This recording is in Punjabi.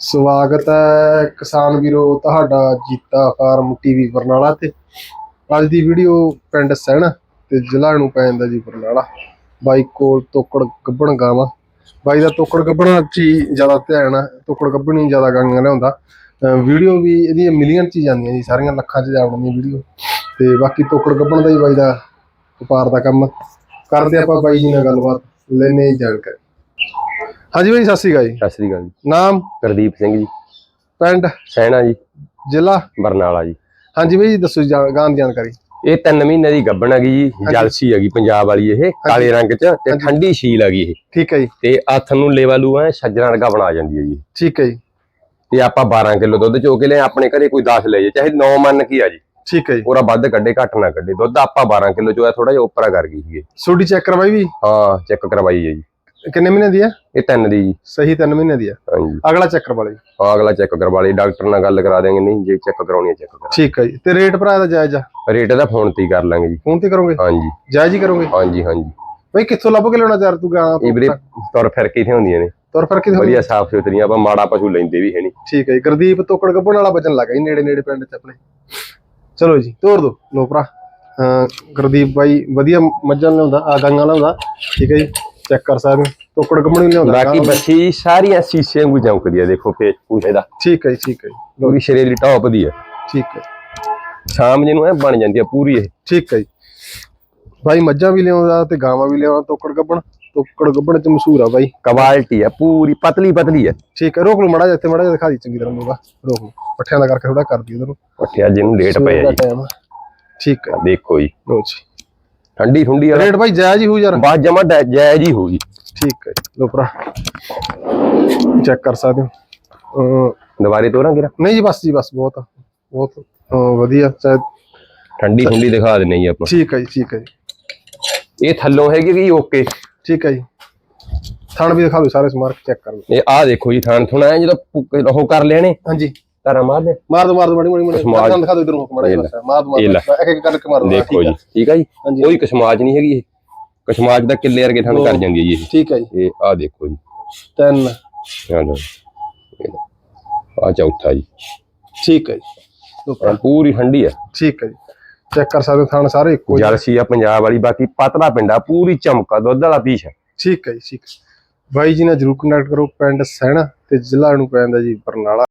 ਸਵਾਗਤ ਹੈ ਕਿਸਾਨ ਵੀਰੋ, ਤੁਹਾਡਾ ਜੀਤਾ ਫਾਰਮ ਟੀਵੀ ਬਰਨਾਲਾ ਤੇ। ਅੱਜ ਦੀ ਵੀਡੀਓ ਪਿੰਡ ਸਹਿਣਾ ਤੇ ਜ਼ਿਲ੍ਹਾ ਨੂੰ ਪੈ ਜਾਂਦਾ ਜੀ ਬਰਨਾਲਾ। ਬਾਈ ਕੋਲ ਤੋਕੜ ਗੱਬਣ ਗਾਵਾਂ। ਬਾਈ ਦਾ ਤੋਕੜ ਗੱਬਣਾ ਚ ਹੀ ਜ਼ਿਆਦਾ ਧਿਆਨ ਹੈ ਤੋਕੜ ਗੱਬਣੀ ਜ਼ਿਆਦਾ ਗਾਂਗਾ ਲਿਆਉਂਦਾ। ਵੀਡੀਓ ਵੀ ਇਹਦੀਆਂ ਮਿਲੀਅਨ ਚ ਹੀ ਜਾਂਦੀਆਂ ਜੀ, ਸਾਰੀਆਂ ਲੱਖਾਂ ਚ ਜਾ ਵੜਦੀਆਂ ਵੀਡੀਓ। ਤੇ ਬਾਕੀ ਤੋਕੜ ਗੱਬਣ ਦਾ ਹੀ ਬਾਈ ਦਾ ਵਪਾਰ ਦਾ ਕੰਮ। ਕਰਦੇ ਆਪਾਂ ਬਾਈ ਜੀ ਨਾਲ ਗੱਲਬਾਤ ਲੈਨੇ ਜਾਣਕਾਰੀ। ਹਾਂਜੀ ਬਾਈ ਸਤਿ ਸ਼੍ਰੀ ਅਕਾਲ ਜੀ। ਸਤਿ ਸ੍ਰੀ ਅਕਾਲ ਜੀ। ਨਾਮ? ਗੁਰਦੀਪ ਸਿੰਘ ਜੀ। ਪਿੰਡ? ਸੈਣਾ ਜੀ। ਜ਼ਿਲ੍ਹਾ? ਬਰਨਾਲਾ ਜੀ। ਹਾਂਜੀ ਬਈ ਜੀ ਦੱਸੋ ਜੀ ਗਾਂ ਦੀ ਜਾਣਕਾਰੀ। ਇਹ 3 ਮਹੀਨੇ ਦੀ ਗੱਭਣ ਹੈਗੀ ਜੀ ਜਲਸੀ ਹੈਗੀ ਪੰਜਾਬ ਵਾਲੀ ਇਹ ਕਾਲੇ ਰੰਗ ਚ ਤੇ ਠੰਡੀ ਸ਼ੀਲ ਹੈਗੀ ਇਹ। ਠੀਕ ਹੈ ਜੀ। ਤੇ ਹੱਥ ਨੂੰ ਲੇਵਾ ਲੂ ਐ ਸੱਜਣਾ ਵਰਗਾ ਬਣਾ ਜਾਂਦੀ ਹੈ ਜੀ। ਠੀਕ ਹੈ ਜੀ। ਤੇ ਆਪਾਂ 12 ਕਿਲੋ ਦੁੱਧ ਚੋ ਕੇ ਲੈ ਆਪਣੇ ਘਰੇ ਕੋਈ 10 ਲੈ ਜੇ ਚਾਹੇ 9 ਮੰਨ ਕੀ ਆ ਜੀ। ਠੀਕ ਹੈ ਜੀ। ਪੂਰਾ ਵੱਧ ਕੱਢੇ ਘੱਟ ਨਾ ਕੱਢੇ। ਦੁੱਧ ਆਪਾਂ 12 ਕਿਲੋ ਚੋਇਆ ਥੋੜਾ ਜਿਹਾ ਉੱਪਰਾ ਕਰ ਗਈ ਸੀਗੇ ਸੋਡੀ ਚੈੱਕ ਕਰਵਾਈ ਵੀ? ਹਾਂ ਚੈੱਕ ਕਰਵਾਈ ਹੈ ਜੀ। ਕਿੰਨੇ ਮਹੀਨੇ ਦੀ ਹੈ? ਇਹ ਤਿੰਨ ਦੀ ਜੀ। ਸਹੀ 3 ਮਹੀਨੇ ਦੀ ਹੈ। ਹਾਂਜੀ। ਅਗਲਾ ਚੈੱਕ ਕਰਵਾ ਲਈ। ਹਾਂ ਅਗਲਾ ਚੈੱਕ ਕਰਵਾ ਲਈ। ਡਾਕਟਰ ਨਾਲ ਗੱਲ ਕਰਾ ਦੇਂਗੇ ਨਹੀਂ ਜੇ ਚੈੱਕ ਕਰਾਉਣੀ ਹੈ ਚੈੱਕ ਕਰਾ ਠੀਕ ਹੈ ਜੀ। ਤੇ ਰੇਟ ਭਰਾ ਦਾ ਜਾਇਜ਼ ਆ? ਰੇਟ ਇਹਦਾ ਫੋਨ ਤੇ ਹੀ ਕਰ ਲਾਂਗੇ ਜੀ। ਫੋਨ ਤੇ ਕਰੋਗੇ? ਹਾਂਜੀ। ਜਾਇਜ਼ ਹੀ ਕਰੋਗੇ? ਹਾਂਜੀ ਹਾਂਜੀ। ਬਈ ਕਿੱਥੋਂ ਲੱਭ ਕੇ ਲੈਣਾ ਯਾਰ ਤੂੰ ਗਾਂ? ਇਹ ਵੀਰੇ ਤੁਰ ਫਿਰ ਕੇ ਇੱਥੇ ਹੁੰਦੀਆਂ ਨੇ। ਤੁਰ ਫਿਰ ਕਿੱਥੋਂ ਵਧੀਆ ਸਾਫ਼ ਸੁਥਰੀਆਂ ਆਪਾਂ ਮਾੜਾ ਪਸ਼ੂ ਲੈਂਦੇ ਵੀ ਹੈ ਨਹੀਂ। ਠੀਕ ਹੈ ਜੀ। ਗੁਰਦੀਪ ਤੋਕੜ ਗੱਬਣ ਵਾਲਾ ਵਜਨ ਲੱਗਾ ਜੀ ਨੇੜੇ ਨੇੜੇ ਪਿੰਡ ਚ ਆਪਣੇ। ਚਲੋ ਜੀ ਤੋਰ ਦੋ। ਲੋ ਭਰਾ। ਗੁਰਦੀਪ ਬਾਈ ਵਧੀਆ ਮੱਝਾਂ ਲਿਆਉਂਦਾ ਆ ਗਾਂਗਾ ਲਿਆਉਂਦਾ। ਠੀਕ ਹੈ ਜੀ। ਚੈੱਕ ਕਰ ਸਕਦੇ ਹੋ। ਗੱਬਣ ਹੀ ਲਿਆਉਂਦਾ ਬਾਕੀ ਬੱਚੀ ਸਾਰੀਆਂ ਸੀਸੇ ਵਾਂਗੂ ਚਮਕਦੀ ਆ ਦੇਖੋ ਫੇਸ ਪੂਛੇ ਦਾ। ਠੀਕ ਹੈ ਜੀ ਠੀਕ ਹੈ ਜੀ। ਪੂਰੀ ਸ਼ਰੀਰ ਦੀ ਟੌਪ ਦੀ ਆ। ਠੀਕ ਹੈ। ਸ਼ਾਮ ਜਿਹਨੂੰ ਐ ਬਣ ਜਾਂਦੀ ਆ ਪੂਰੀ ਇਹ। ਠੀਕ ਹੈ ਜੀ। ਬਾਈ ਮੱਝਾਂ ਵੀ ਲਿਆਉਂਦਾ ਤੇ ਗਾਵਾਂ ਵੀ ਲਿਆਉਂਦਾ ਤੋਕੜ ਗੱਬਣ। ਤੋਕੜ ਗੱਬਣ ਚ ਮਸ਼ਹੂਰ ਆ ਬਾਈ। ਕੁਆਲਿਟੀ ਆ ਪੂਰੀ ਪਤਲੀ ਪਤਲੀ ਆ। ਠੀਕ ਹੈ ਰੋਕ ਲਓ ਮੜਾ ਜਿਹਾ ਇੱਥੇ ਮੜਾ ਜਿਹਾ ਦਿਖਾ ਦੀ ਚੰਗੀ ਤਰ੍ਹਾਂ ਮੂਗਾ ਰੋਕ ਲਓ। ਪੱਠਿਆਂ ਦਾ ਕਰਕੇ ਥੋੜਾ ਕਰਦੀ ਉਧਰ ਨੂੰ ਉੱਠਿਆ ਜਿਹਨੂੰ ਪਿਆ ਦਾ ਜੀ। ਆ। ਠੀਕ ਹੈ। ਦੇਖੋ ਜੀ। ਲੋ ਜੀ। ਠੰਡੀ ਠੁੰਡੀ ਵਾਲਾ। ਰੇਟ ਬਾਈ ਜਾਇਜ਼ ਹੀ ਹੋ ਯਾਰ। ਬਾਅਦ ਜਮਾ ਜਾਇਜ਼ ਹੀ ਹੋਊਗੀ ਠੀਕ ਹੈ ਜੀ ਲੋ ਭਰਾ। ਚੈੱਕ ਕਰ ਸਕਦੇ ਹੋ। ਦੁਬਾਰੇ ਤੋਰਾਂਗੇ ਨਾ। ਨਹੀਂ ਜੀ ਬਸ ਜੀ ਬਸ ਬਹੁਤ ਬਹੁਤ ਵਧੀਆ ਚਾਹੇ ਠੰਡੀ ਠੁੰਡੀ ਦਿਖਾ ਦਿੰਨੇ ਜੀ ਆਪਾਂ। ਠੀਕ ਹੈ ਜੀ ਠੀਕ ਹੈ ਜੀ। ਇਹ ਥੱਲੋਂ ਹੈਗੀ ਵੀ ਓਕੇ। ਠੀਕ ਹੈ ਜੀ। ਥਣ ਵੀ ਦਿਖਾ ਦਿਓ ਸਾਰੇ ਸਮਾਰਕ ਚੈੱਕ ਕਰ ਲਓ। ਇਹ ਆਹ ਦੇਖੋ ਜੀ ਥਾਣ ਥੁਣਾ ਜਦੋਂ ਉਹ ਕਰ ਲੈਣੇ। ਹਾਂਜੀ। ਤਾਰਾ ਮਾਰ ਦੇ ਮਾਰ ਦੋ ਮਾਰ ਦੋ ਮੜੀ ਮੜੀ ਮੜੀ। ਸਮਾਜ- ਦਿਖਾ ਦਿਓ ਇਧਰੋਂ ਮੜਾ ਇਹ ਜਿਹਾ ਲੈ। ਮਾਰ ਦੋ ਮਾਰ ਇਹ ਲੈ। ਦਿਓ ਇੱਕ ਇੱਕ ਕਰਕੇ ਮਾਰ ਦੋ। ਦੇਖੋ ਜੀ। ਠੀਕ ਆ ਜੀ? ਹਾਂਜੀ। ਕੋਈ ਕਸ਼ਮਾਜ ਨਹੀਂ ਹੈਗੀ ਇਹ। ਕਸ਼ਮਾਜ ਦਾ ਕਿੱਲੇ ਵਰਗੇ ਥਣ ਕਰ ਜਾਂਦੀ ਹੈ ਜੀ ਠੀਕ ਹੈ ਜੀ। ਇਹ ਆਹ ਦੇਖੋ ਜੀ। ਤਿੰਨ। ਆ ਲਓ। ਆ ਚੌਥਾ ਜੀ। ਠੀਕ ਹੈ ਜੀ। ਪੂਰੀ ਠੰਡੀ ਆ। ਠੀਕ ਹੈ ਜੀ। ਚੈੱਕ ਕਰ ਸਕਦੇ ਹੋ ਥਣ ਸਾਰੇ ਇੱਕੋ ਜਿਹੇ। ਜਲਸੀ ਆ ਪੰਜਾਬ ਵਾਲੀ ਬਾਕੀ ਪਤਲਾ ਪਿੰਡਾ ਪੂਰੀ ਚਮਕਾ ਦੁੱਧ ਵਾਲਾ ਪੀਛ ਹੈ ਠੀਕ ਹੈ ਜੀ ਠੀਕ ਹੈ। ਬਾਈ ਜੀ ਨਾਲ ਜਰੂਰ ਕੰਟੈਕਟ ਕਰੋ ਪਿੰਡ ਸਹਿਣਾ ਤੇ ਜ਼ਿਲ੍ਹਾ ਨੂੰ ਪੈਂਦਾ ਜੀ ਬਰਨਾਲਾ।